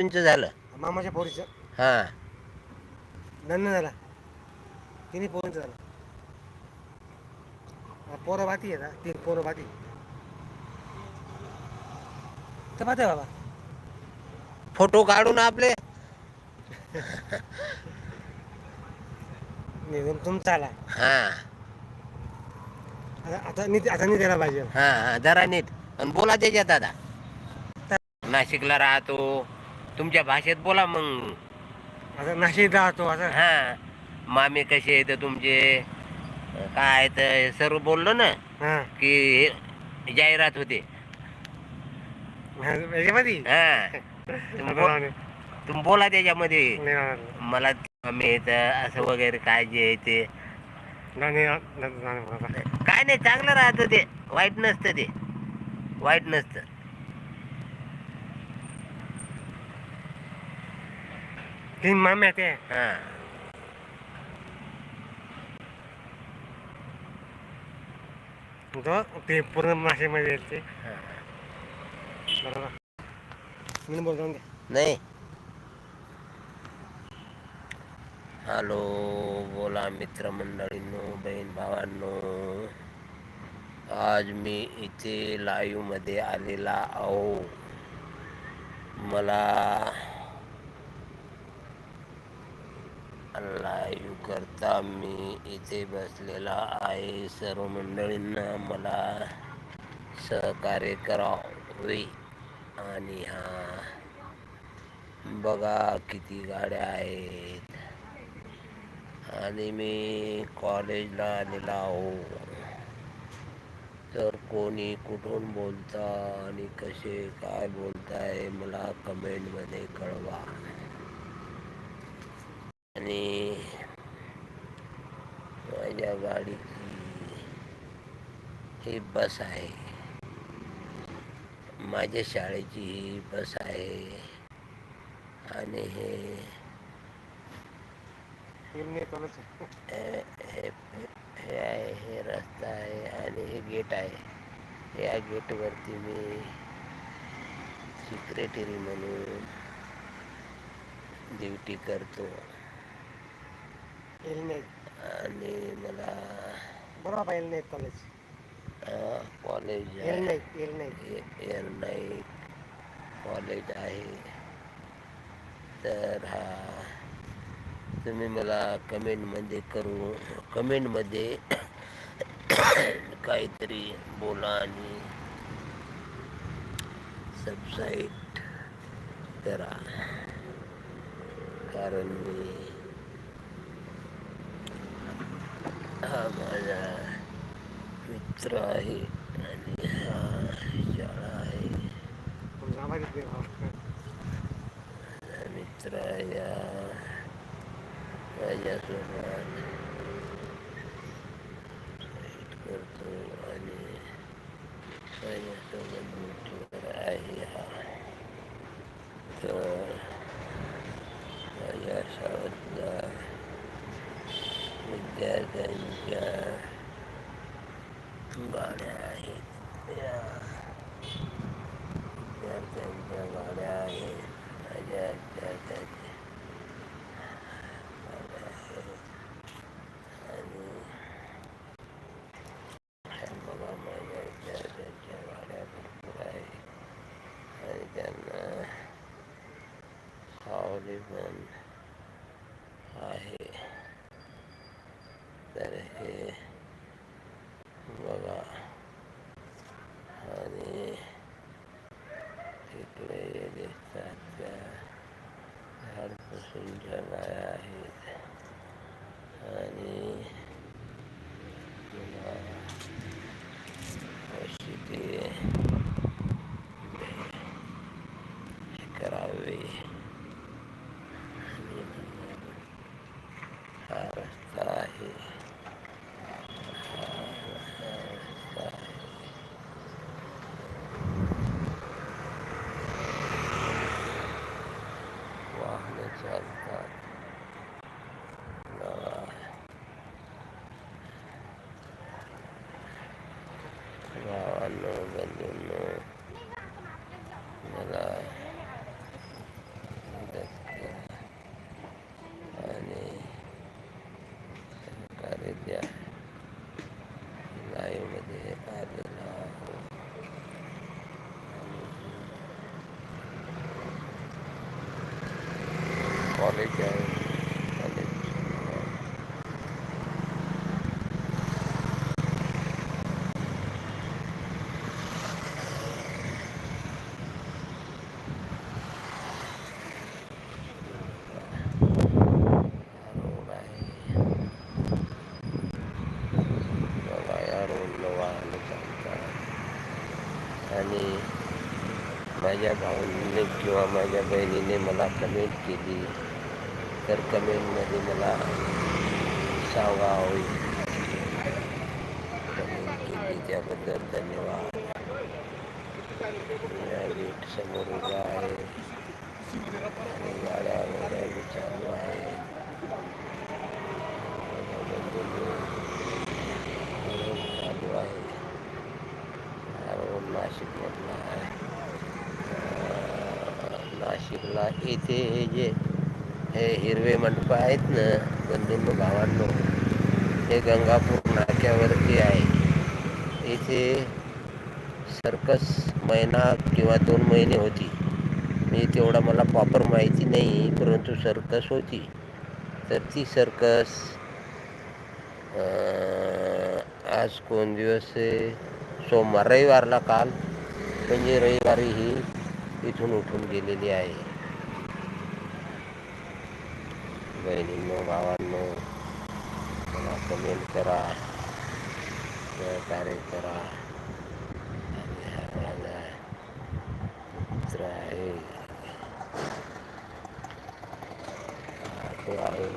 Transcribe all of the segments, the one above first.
तुमचं झालं? मामाच्या पोरीचं. हां. लग्न झाला. तिने पोरींचं झालं. हा, पोरं बाती आहे ना तीन पोरं बाती तर पाहते बाबा. फोटो काढून आपले. तुमचा आला. हां. आता आता नीट आता यायला पाहिजे. हां हां जरा नीट. आणि बोला त्याच्यात दादा नाशिकला राहतो. तुमच्या भाषेत बोला मग. आता नाशिक राहतो आता. हां. मामे कसे आहेत तुमचे? काय तर सर्व बोललो ना हां. की हे जाहिरात होते. याच्यामध्ये? हां. तुम्ही बोला त्याच्यामध्ये. मला मामे येत असं वगैरे काय जे आहे ते. काय नाही चांगलं राहतं ते. वाईट नसतं ते. वाईट नसतं. तीन माम्या ते हां तो ते पूर्ण नाशिकमध्ये येते. बरोबर मी बोलतो ना ते. नाही हॅलो बोला मित्रमंडळींनो बहीण भावांनो आज मी इथे लाईव्हमध्ये आलेला आहो मला लाईव्ह करता मी इथे बसलेला आहे. सर्व मंडळींना मला सहकार्य करावे. आणि हा बघा किती गाड्या आहेत. आणि मी कॉलेजला आलेला आहो. तर कोणी कुठून बोलता आणि कसे काय बोलताय मला कमेंटमध्ये कळवा. आणि माझ्या गाडीची ही बस आहे माझ्या शाळेची ही बस आहे आणि हे हे आहे हे रस्ता आहे आणि हे गेट आहे या गेटवरती मी सिक्रेटरी म्हणून ड्युटी करतो नाही आणि मला बरोबर येईल नाही कॉलेज कॉलेज येईल आहे. नाही येईल नाही ए- एअर नाईक कॉलेज आहे. तर हा तुम्ही मला कमेंटमध्ये करू कमेंटमध्ये काहीतरी बोला आणि सबस्क्राईब करा. कारण मी मित्र आहे आणि हा शाळा आहे पण आवाज येत नाही बाबा. माझा मित्र या माझ्यासोबत आणि माझ्या भाऊने किंवा माझ्या बहिणीने मला कमेंट केली. तर कमेंटमध्ये मला सांगा होईल. कमेंट केली त्याबद्दल धन्यवाद. समोर उभा आहे आणि गाड्या वगैरे चालू आहे चालू आहे हा रोड नाशिकमधला आहे अं, नाशिकला इथे हे जे हे हिरवे मंडप आहेत ना बंधूंनो भावांनो हे गंगापूर नाक्यावरती आहे. इथे सर्कस महिना किंवा दोन महिने होती. मी तेवढा मला प्रॉपर माहिती नाही परंतु सर्कस होती. तर ती सर्कस आज कोण दिवस सोमवार रविवारला काल म्हणजे रविवारी ही इथून उठून गेलेली आहे. बहिणींनो भावांनो मला कमेंट करा सहकार्य करा आणि हा माझा मित्र आहे हा तो आहे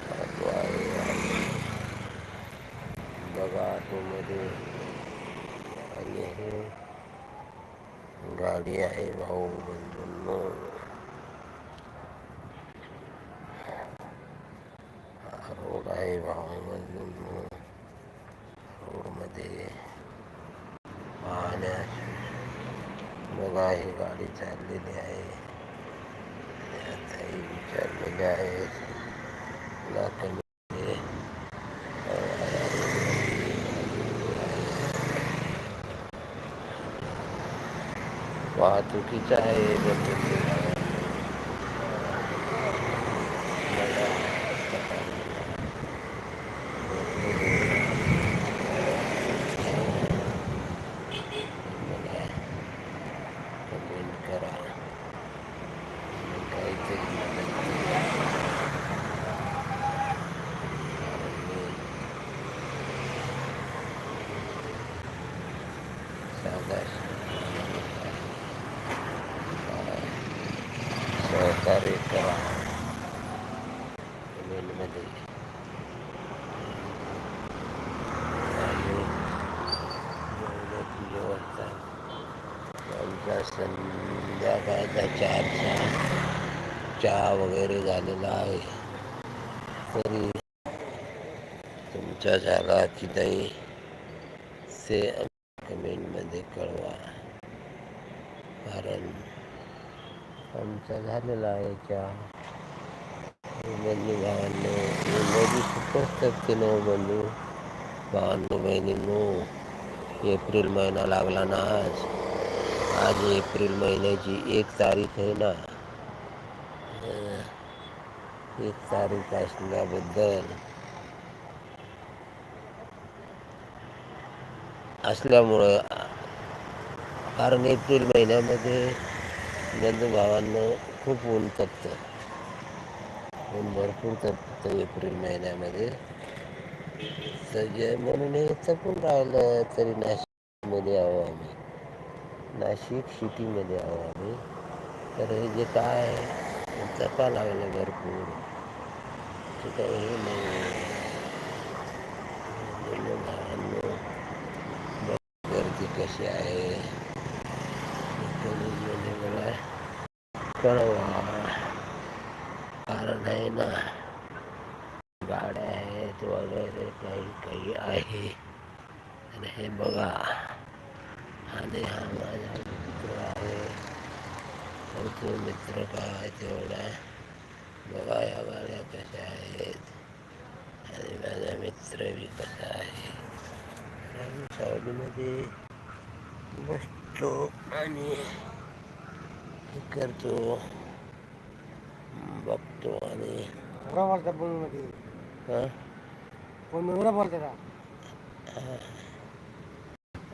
हा तो आहे आहे. बघा आतमध्ये आणि हे गाडी आहे भाऊ बंधूंनो हा रोड आहे भाऊ बंधूंनो रोडमध्ये पाहण्यास बघा ही गाडी चाललेली आहे आताही विचारलेले आहेत मला कमी वाहतुकीचं आहे बंधूंनो. बघा. बघा. कमेंट करा काहीतरी मदत करा. कारण मी साधा सहकार्य करा कमेंटमध्ये आणि संध्याकाळचा चहाचा चहा वगैरे झालेला आहे तरी तुमच्या झाला की नाही ते कमेंटमध्ये कळवा कारण आमचा झालेला आहे चहा बंधू भावांनो मोदी बहिणींनो एप्रिल महिना लागला ना आज. आज एप्रिल महिन्याची एक तारीख आहे ना. एक तारीख असल्याबद्दल असल्यामुळं कारण एप्रिल महिन्यामध्ये बंधू भावांनो खूप ऊन तपतं. ऊन भरपूर तपतं एप्रिल महिन्यामध्ये. तर जे म्हणून हे तपून राहिलं तरी नाशिकमध्ये आहो आम्ही. नाशिक सिटीमध्ये आहो आम्ही. तर हे जे काय आहे, तपा लागलं भरपूर. ते काही हे नाही. गर्दी कशी आहे कॉलेजमध्ये मला कळवा कारण आहे ना गाड्या आहेत वगैरे काही काही आहे. आणि हे बघा आणि हा माझा मित्र आहे. तो मित्र काय तेवढा बघा या गाड्या कशा आहेत. आणि माझा मित्र बी कसा आहे. आम्ही सावलीमध्ये बसतो आणि करतो. बघतो आणि एवढा हां? एवढा बोलता का?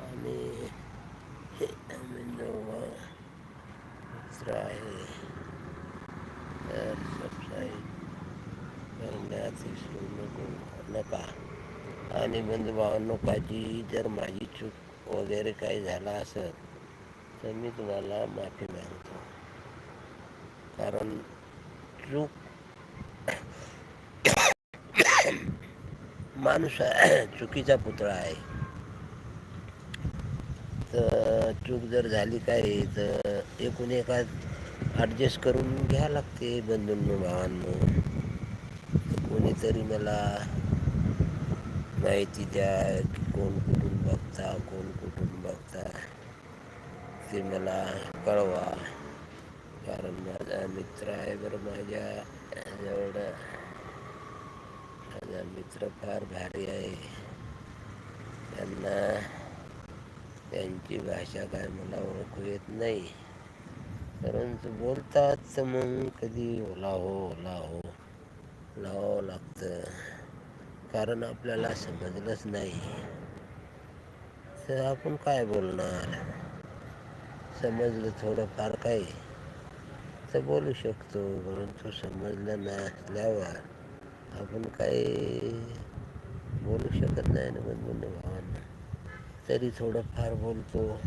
आणि हे अमिनोवा मित्र आहे. तर सबस्क्राईब करण्यात विसरू नको नका. आणि बंधुभावांनो काळजी जर माझी चूक वगैरे काही झाला असेल तर मी तुम्हाला माफी मागतो. कारण चूक माणूस आहे, चुकीचा पुतळा आहे. तर चूक जर झाली काय तर एकूण एका ॲडजस्ट करून घ्या लागते बंधूंनो भावांनो. कोणीतरी मला माहिती द्या की कोण कुठून बघता कोण कुठून बघता ते मला कळवा. कारण माझा मित्र आहे बरं माझ्या एवढा माझा मित्र फार भारी आहे त्यांना त्यांची भाषा काय मला ओळखू येत नाही परंतु बोलतात तर मग कधी ओला हो ओला हो लावावं लागतं कारण आपल्याला समजलंच नाही. तर आपण काय बोलणार? समजलं थोडंफार काही. तर बोलू शकतो. परंतु समजलं नसल्यावर आपण काही बोलू शकत नाही ना बंधून भावांना. तरी थोडंफार बोलतो.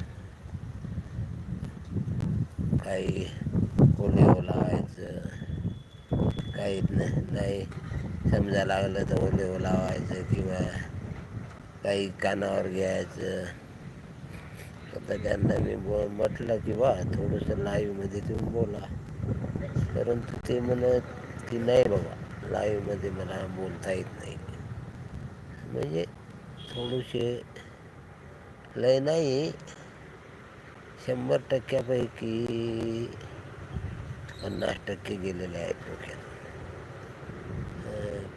काही ओले लावायचं. काही नाही समजा लागलं तर ओले लावायचं किंवा काही कानावर घ्यायचं. आता त्यांना मी बो म्हटलं की बा थोडंसं लाईव्हमध्ये तुम्ही बोला. परंतु ते म्हणत की नाही बाबा लाईव्हमध्ये मला बोलता येत नाही. म्हणजे थोडेसे लय नाही शंभर टक्क्यापैकी पन्नास टक्के गेलेले आहेत डोक्यात.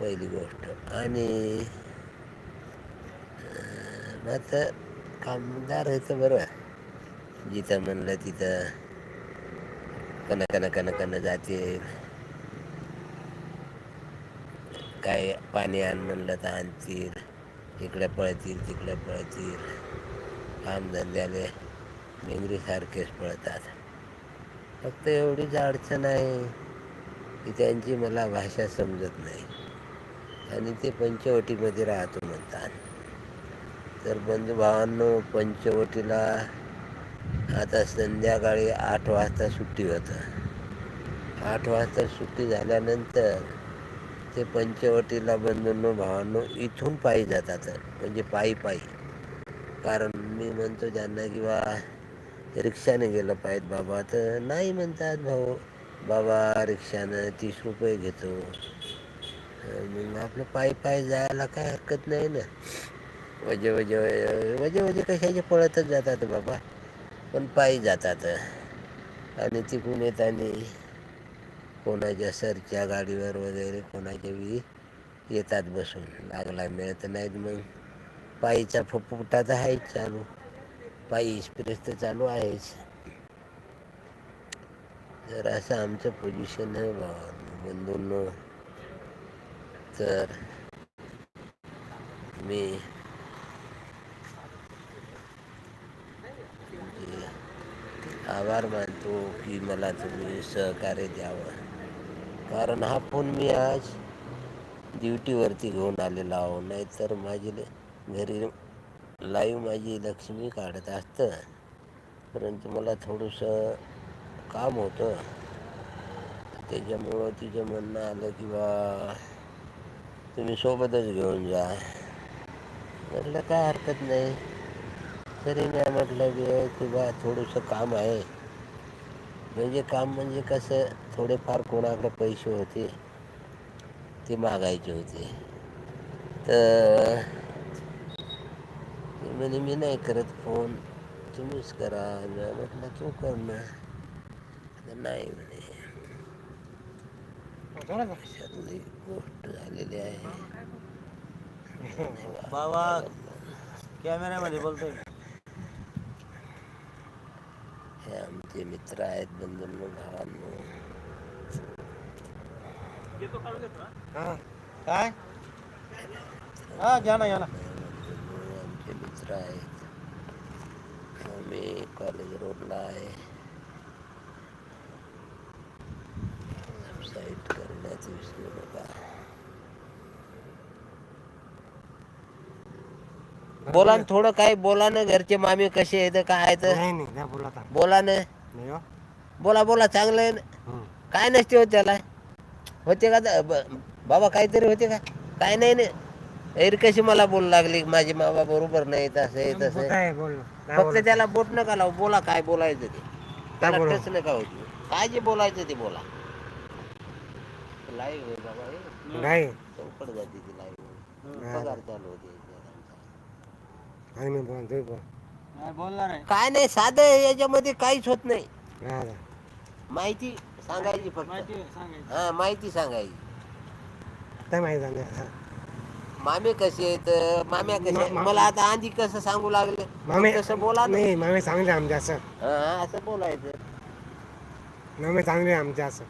पहिली गोष्ट. आणि अं, मात्र कामदार तर बरं. जिथं म्हणलं तिथं कन कन कन कन जाते. काय पाणी आण म्हणलं तर आणतील. इकडे पळतील तिकडे पळतील. कामधंद्याले मेंगरीसारखेच पळतात. फक्त एवढीच अडचण आहे की त्यांची मला भाषा समजत नाही. आणि ते पंचवटीमध्ये राहतो म्हणतात. तर बंधुभावांनो पंचवटीला आता संध्याकाळी आठ वाजता सुट्टी होतं. आठ वाजता सुट्टी झाल्यानंतर ते पंचवटीला बंधूंनो भावांनो इथून पायी जातात. म्हणजे पायी पायी. कारण मी म्हणतो त्यांना किंवा रिक्षाने गेलं पाहिजे बाबा तर नाही म्हणतात भाऊ बाबा रिक्षानं तीस रुपये घेतो. मग आपलं पायी पायी जायला काय हरकत नाही ना. वजे वजे वजे वजे कशाचे पळतच जातात बाबा. पण पायी जातात. आणि तिकडून येताना कोणाच्या सरच्या गाडीवर वगैरे कोणाच्या बी येतात बसून. लागला मिळत नाहीत मग. पायीचा फुफुटा तर आहेच चालू. पायी एक्सप्रेस तर चालू आहेच. जर असं आमचं पोझिशन आहे भावा बंधूंनो तर मी म्हणजे आभार मानतो की मला तुम्ही सहकार्य द्यावं. कारण हा फोन मी आज ड्युटीवरती घेऊन आलेला आहो. नाहीतर माझी ल- घरी लाईव्ह माझी लक्ष्मी काढत असतं. परंतु मला थोडंसं काम होतं. त्याच्यामुळं तिचं म्हणणं आलं की बा तुम्ही सोबतच घेऊन जा. म्हटलं काय हरकत नाही. तरी मी म्हटलं की की बा थोडंसं काम आहे. म्हणजे काम म्हणजे कसं थोडेफार कोणाकडे पैसे होते ते मागायचे होते. तर म्हणे मी नाही करत फोन तुम्हीच करा. मी म्हटलं तू कर ना. तर नाही म्हणे. अशातली गोष्ट झालेली आहे. बाबा कॅमेऱ्यामध्ये बोलतोय हे आमचे मित्र आहेत बंधूंनो भावांनो काय? हा घ्या ना घ्या ना. बंधूंनो आमचे मित्र आहेत. आम्ही कॉलेज रोडला आहे. साईट करण्याचं विसरू नका बोला ना थोडं काय बोला ना घरचे मामी कसे आहेत काय आहेत? नाही नाही नाही बोला आता. बोला ना. नाही हो. बोला बोला चांगलं आहे ना. काय नसते होत त्याला? होते का? द- ब- बाबा काहीतरी होते का? काय नाही ना. एरी कशी मला बोलू लागली? माझे बाबा बरोबर नाही तसं आहे तसं आहे. काय बोल? ना. नाही फक्त बोला. त्याला बोट नका लावू. बोला काय बोलायचं ते. त्याला बोलू? टच नका होती काय जे बोलायचं ते बोला. लाईव्ह आहे बाबा हे. नाही. चौकट जाते ती लाईव्ह. पगार चालू होते. आणि मी बोल तुम्ही बोल. बोलणार आहे? काय नाही साधं आहे, याच्यामध्ये काहीच होत नाही. हा. माहिती सांगायची फक्त. माहिती सांगायची. हा माहिती सांगायची. काय माहिती झालं हा. मामे कसे आहेत? माम्या कसे आहेत? मा- मला आता आधी कसं सांगू लागले? मामे तसं बोला ना. नाही मामे चांगले आमचे असं. हा, असं बोलायचं. मामे चांगले आमचे असं.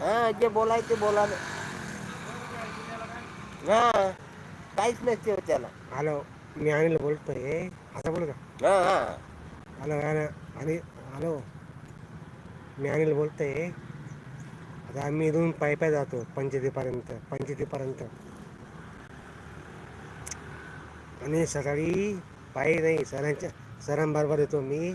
हा जे बोलायचं ते बोला ना. हा काहीच नसते हो त्याला. हॅलो. मी अनिल बोलतोय असं बोलू का? हॅलो आणि हॅलो. मी अनिल बोलतोय. आता आम्ही इथून पाय पाय जातो पंचायतीपर्यंत पंचायतीपर्यंत आणि सकाळी पायी नाही सरांच्या सरांबरोबर येतो मी.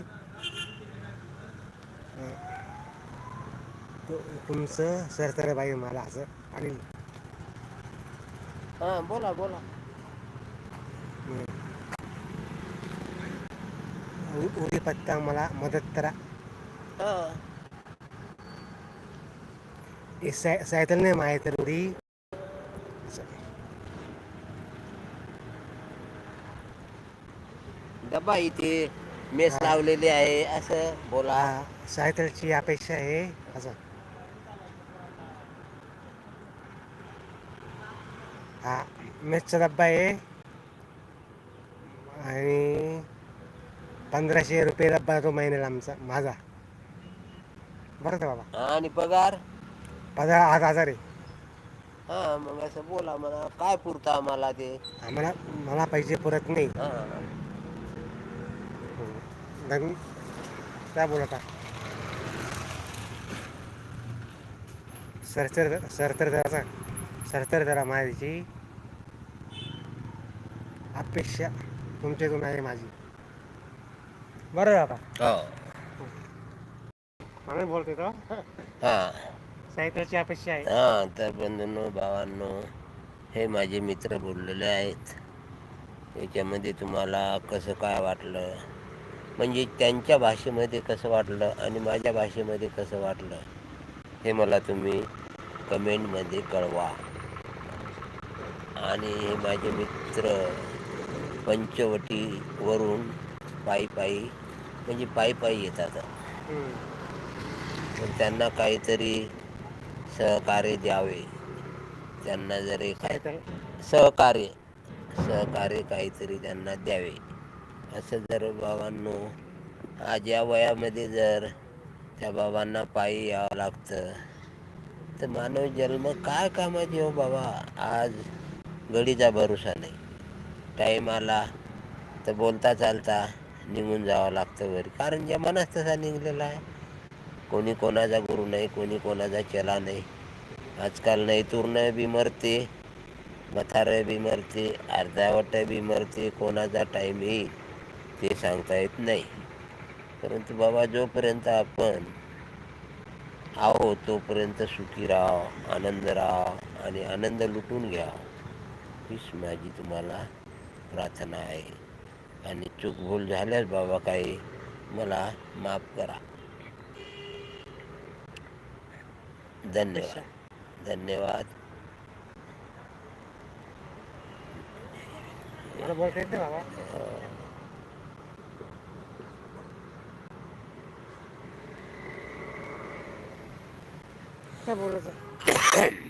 तुमचं सर तर पाहिजे मला असं. अनिल. हा बोला बोला. उडी पत्ता मला मदत करा. साय सायकल नाही माहीत तर उडी. डबा इथे मेस लावलेली आहे असं बोला. सायकलची अपेक्षा आहे. असं. हा मेसचा डब्बा आहे आणि पंधराशे रुपये डब्बा तो महिन्याला आमचा माझा. बरं का बाबा? आणि पगार? पंधरा आठ हजार आहे. हा मग असं बोला मला काय पुरतं आम्हाला ते? आम्हाला मला पैसे पुरत नाही. हा. धन काय बोलता? सरतर सरतर जराचा सरतर जरा माझी अपेक्षा तुमच्याकडून आहे माझी. बरं बाबा हो. आम्ही बोलतोय तो. हा. साहित्याची अपेक्षा आहे. हा तर बंधूंनो भावांनो हे माझे मित्र बोललेले आहेत. याच्यामध्ये तुम्हाला कसं काय वाटलं? म्हणजे त्यांच्या भाषेमध्ये कसं वाटलं आणि माझ्या भाषेमध्ये कसं वाटलं? हे मला तुम्ही कमेंटमध्ये कळवा. आणि हे माझे मित्र पंचवटीवरून पायी पायी म्हणजे पायी पायी येतात. पण त्यांना काहीतरी सहकार्य द्यावे. त्यांना जरी काय सहकार्य सहकार्य काहीतरी त्यांना द्यावे. असं जर बाबांनो आज या वयामध्ये जर त्या बाबांना पायी यावं लागतं तर मानव जन्म काय कामाचे हो बाबा? आज घडीचा भरोसा नाही. टाईम आला तर बोलता चालता निघून जावं लागतं वगैरे कारण जमानाच तसा निघलेला आहे. कोणी कोणाचा गुरु नाही कोणी कोणाचा चला नाही. आजकाल नाही तुरणं बी मरते म्हातारं बी मरते अर्धावट बी मरते कोणाचा टाईम येईल ते सांगता येत नाही. परंतु बाबा जोपर्यंत आपण आहो तोपर्यंत सुखी राहा आनंद राहा आणि आनंद लुटून घ्या. हीच माझी तुम्हाला प्रार्थना आहे. आणि चूक भूल झाल्यास बाबा काही मला माफ़ करा। धन्यवाद। धन्यवाद। बोलता